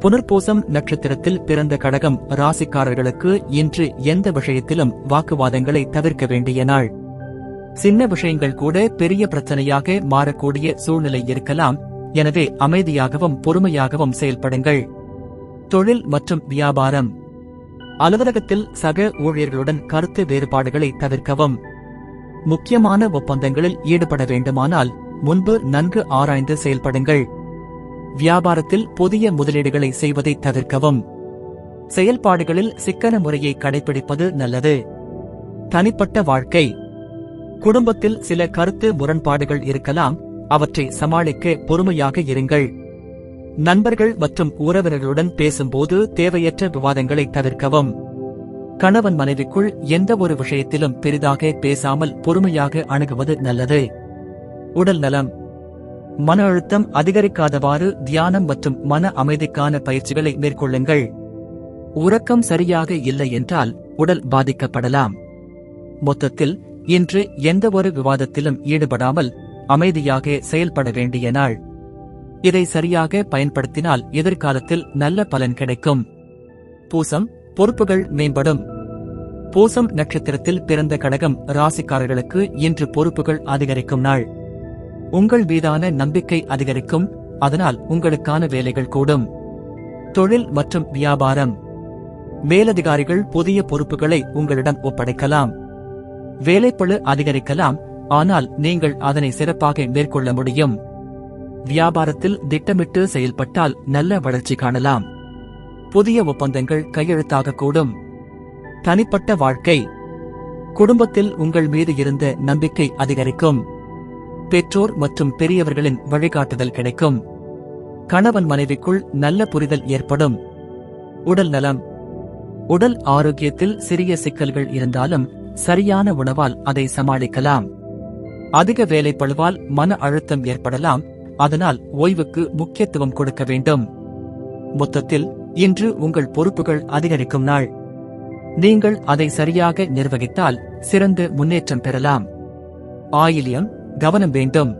புனர்பூசம் நட்சத்திரத்தில் பிறந்த கடகம் ராசிக்காரர்களுக்கு இன்று எந்த விஷயத்திலும் வாக்குவாதங்களை தவிர்க்க வேண்டிய நாள். சின்ன விஷயங்கள் கூட பெரிய பிரச்சனையாக மாறக்கூடிய சூழ்நிலை இருக்கலாம். எனவே அமைதியாகவும் பொறுமையாகவும் செயல்படுங்கள். தொழில் மற்றும் வியாபாரம். அலுவலகத்தில் சக ஊழியர்களுடன் கருத்து வேறுபாடுகளை தவிர்க்கவும். முக்கியமான ஒப்பந்தங்களில் ஈடுபட வேண்டுமானால் முன்பு நன்கு ஆராய்ந்து செயல்படுங்கள். வியாபாரத்தில் புதிய முதலீடுகளை செய்வதை தவிர்க்கவும். செயல்பாடுகளில் சிக்கன முறையை கடைபிடிப்பது நல்லது. தனிப்பட்ட வாழ்க்கை. குடும்பத்தில் சில கருத்து முரண்பாடுகள் இருக்கலாம் அவற்றை சமாளிக்க பொறுமையாக இருங்கள். நண்பர்கள் மற்றும் உறவினர்களுடன் பேசும்போது தேவையற்ற விவாதங்களை தவிர்க்கவும். கணவன் மனைவிக்குள் எந்த ஒரு விஷயத்திலும் பெரிதாக பேசாமல் பொறுமையாக அணுகுவது நல்லது. உடல் நலம். மன அழுத்தம் அதிகரிக்காதவாறு தியானம் மற்றும் மன அமைதிக்கான பயிற்சிகளை மேற்கொள்ளுங்கள். உறக்கம் சரியாக இல்லை என்றால் உடல் பாதிக்கப்படலாம். மொத்தத்தில் இன்று எந்த ஒரு விவாதத்திலும் ஈடுபடாமல் அமைதியாக செயல்பட வேண்டிய நாள். இதை சரியாக பயன்படுத்தினால் எதிர்காலத்தில் நல்ல பலன் கிடைக்கும். பூசம் பொறுப்புகள் மேம்படும். பூசம் நட்சத்திரத்தில் பிறந்த கடகம் ராசிக்காரர்களுக்கு இன்று பொறுப்புகள் அதிகரிக்கும் நாள். உங்கள் மீதான நம்பிக்கை அதிகரிக்கும் அதனால் உங்களுக்கான வேலைகள் கூடும். தொழில் மற்றும் வியாபாரம். மேலதிகாரிகள் புதிய பொறுப்புகளை உங்களிடம் ஒப்படைக்கலாம். வேலைப்பளு அதிகரிக்கலாம் ஆனால் நீங்கள் அதனை சிறப்பாக மேற்கொள்ள முடியும். வியாபாரத்தில் திட்டமிட்டு செயல்பட்டால் நல்ல வளர்ச்சி காணலாம். புதிய ஒப்பந்தங்கள் கையெழுத்தாகக்கூடும் தனிப்பட்ட வாழ்க்கை. குடும்பத்தில் உங்கள் மீது இருந்த நம்பிக்கை அதிகரிக்கும். பெற்றோர் மற்றும் பெரியவர்களின் வழிகாட்டுதல் கிடைக்கும். கணவன் மனைவிக்குள் நல்ல புரிதல் ஏற்படும். உடல் நலம். உடல் ஆரோக்கியத்தில் சிறிய சிக்கல்கள் இருந்தாலும் சரியான உணவால் அதை சமாளிக்கலாம். அதிக வேலைப்பழுவால் மன அழுத்தம் ஏற்படலாம் அதனால் ஓய்வுக்கு முக்கியத்துவம் கொடுக்க வேண்டும். மொத்தத்தில் இன்று உங்கள் பொறுப்புகள் அதிகரிக்கும் நாள். நீங்கள் அதை சரியாக நிர்வகித்தால் சிறந்த முன்னேற்றம் பெறலாம். ஆயிலியம் கவனம் வேண்டும்.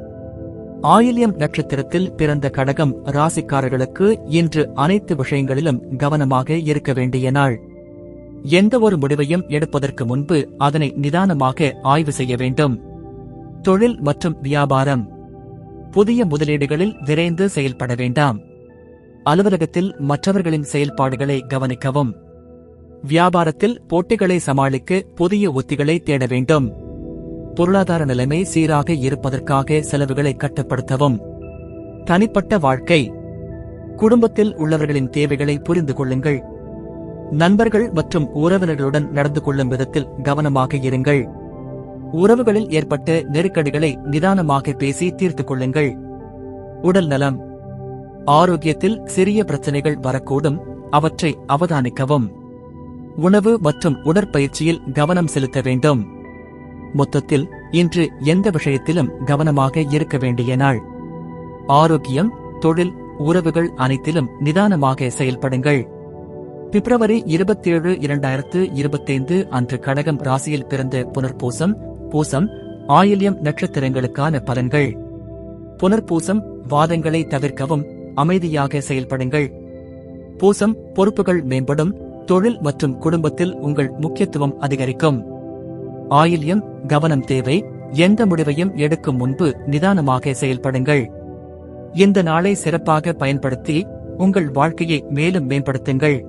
ஆயில்யம் நட்சத்திரத்தில் பிறந்த கடகம் ராசிக்காரர்களுக்கு இன்று அனைத்து விஷயங்களிலும் கவனமாக இருக்க வேண்டிய நாள். எந்த ஒரு முடிவையும் எடுப்பதற்கு முன்பு அதனை நிதானமாக ஆய்வு செய்ய வேண்டும். தொழில் மற்றும் வியாபாரம். புதிய முதலீடுகளில் விரைந்து செயல்பட வேண்டாம். அலுவலகத்தில் மற்றவர்களின் செயல்பாடுகளை கவனிக்கவும். வியாபாரத்தில் போட்டிகளை சமாளிக்க புதிய உத்திகளை தேட வேண்டும். பொருளாதார நிலைமை சீராக இருப்பதற்காக செலவுகளை கட்டுப்படுத்தவும். தனிப்பட்ட வாழ்க்கை. குடும்பத்தில் உள்ளவர்களின் தேவைகளை புரிந்து கொள்ளுங்கள். நண்பர்கள் மற்றும் உறவினர்களுடன் நடந்து கொள்ளும் விதத்தில் கவனமாக இருங்கள். உறவுகளில் ஏற்பட்ட நெருக்கடிகளை நிதானமாக பேசி தீர்த்துக் கொள்ளுங்கள். உடல் நலம். ஆரோக்கியத்தில் சிறிய பிரச்சனைகள் வரக்கூடும். அவற்றை அவதானிக்கவும். உணவு மற்றும் உடற்பயிற்சியில் கவனம் செலுத்த வேண்டும். மொத்தத்தில் இன்று எந்த விஷயத்திலும் கவனமாக இருக்க வேண்டிய நாள். ஆரோக்கியம் தொழில் உறவுகள் அனைத்திலும் நிதானமாக செயல்படுங்கள். பிப்ரவரி இருபத்தேழு இரண்டாயிரத்து இருபத்தைந்து அன்று கடகம் ராசியில் பிறந்த புனர்பூசம் பூசம் ஆயில்யம் நட்சத்திரங்களுக்கான பலன்கள். புனர்பூசம் வாதங்களை தவிர்க்கவும் அமைதியாக செயல்படுங்கள். பூசம் பொறுப்புகள் மேம்படும் தொழில் மற்றும் குடும்பத்தில் உங்கள் முக்கியத்துவம் அதிகரிக்கும். ஆயில்யம் கவனம் தேவை. எந்த முடிவையும் எடுக்கும் முன்பு நிதானமாக செயல்படுங்கள். இந்த நாளை சிறப்பாக பயன்படுத்தி உங்கள் வாழ்க்கையை மேலும் மேம்படுத்துங்கள்.